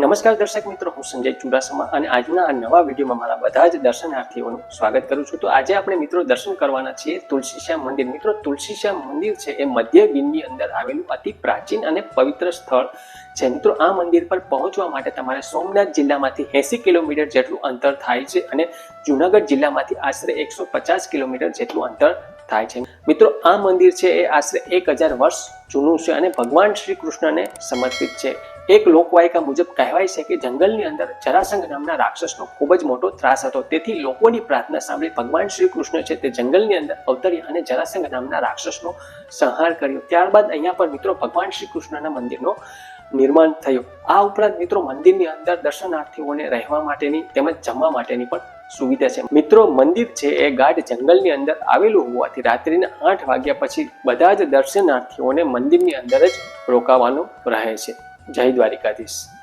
નમસ્કાર દર્શક મિત્રો, હું સંજય ચુડાસમા અને આજના આ નવા વિડીયોમાં મારા બધા જ દર્શનાર્થીઓનું સ્વાગત કરું છું. તો આજે આપણે મિત્રો દર્શન કરવાના છીએ તુલસીશ્યામ મંદિર. મિત્રો, તુલસીશ્યામ મંદિર છે એ મધ્ય ગીરની અંદર આવેલું અતિ પ્રાચીન અને પવિત્ર સ્થળ છે. મિત્રો, આ મંદિર પર પહોંચવા માટે તમારે સોમનાથ જિલ્લામાંથી એસી કિલોમીટર જેટલું અંતર થાય છે અને જુનાગઢ જિલ્લામાંથી આશરે એકસો પચાસ કિલોમીટર જેટલું અંતર થાય છે. મિત્રો, આ મંદિર છે એ આશરે એક હજાર વર્ષ જૂનું છે અને ભગવાન શ્રી કૃષ્ણને સમર્પિત છે. એક લોકવાયકા મુજબ કહેવાય છે કે જંગલની અંદર જરાસંઘ નામના રાક્ષસનો ખૂબ જ મોટો ત્રાસ હતો. તેથી લોકોની પ્રાર્થના સાંભળી ભગવાન શ્રી કૃષ્ણ છે તે જંગલની અંદર અવતર્યા અને જરાસંઘ નામના રાક્ષસનો સંહાર કર્યો. ત્યારબાદ અહીંયા પર મિત્રો ભગવાન શ્રી કૃષ્ણના મંદિરનો નિર્માણ થયું. આ ઉપરાંત મિત્રો મંદિરની અંદર દર્શનાર્થીઓને રહેવા માટેની તેમજ જમવા માટેની પણ સુવિધા છે. મિત્રો મંદિર છે એ ગાઢ જંગલની અંદર આવેલું હોવાથી રાત્રિના આઠ વાગ્યા પછી બધા જ દર્શનાર્થીઓને મંદિરની અંદર જ રોકાવાનું રહે છે. જય દ્વારિકાધીશ.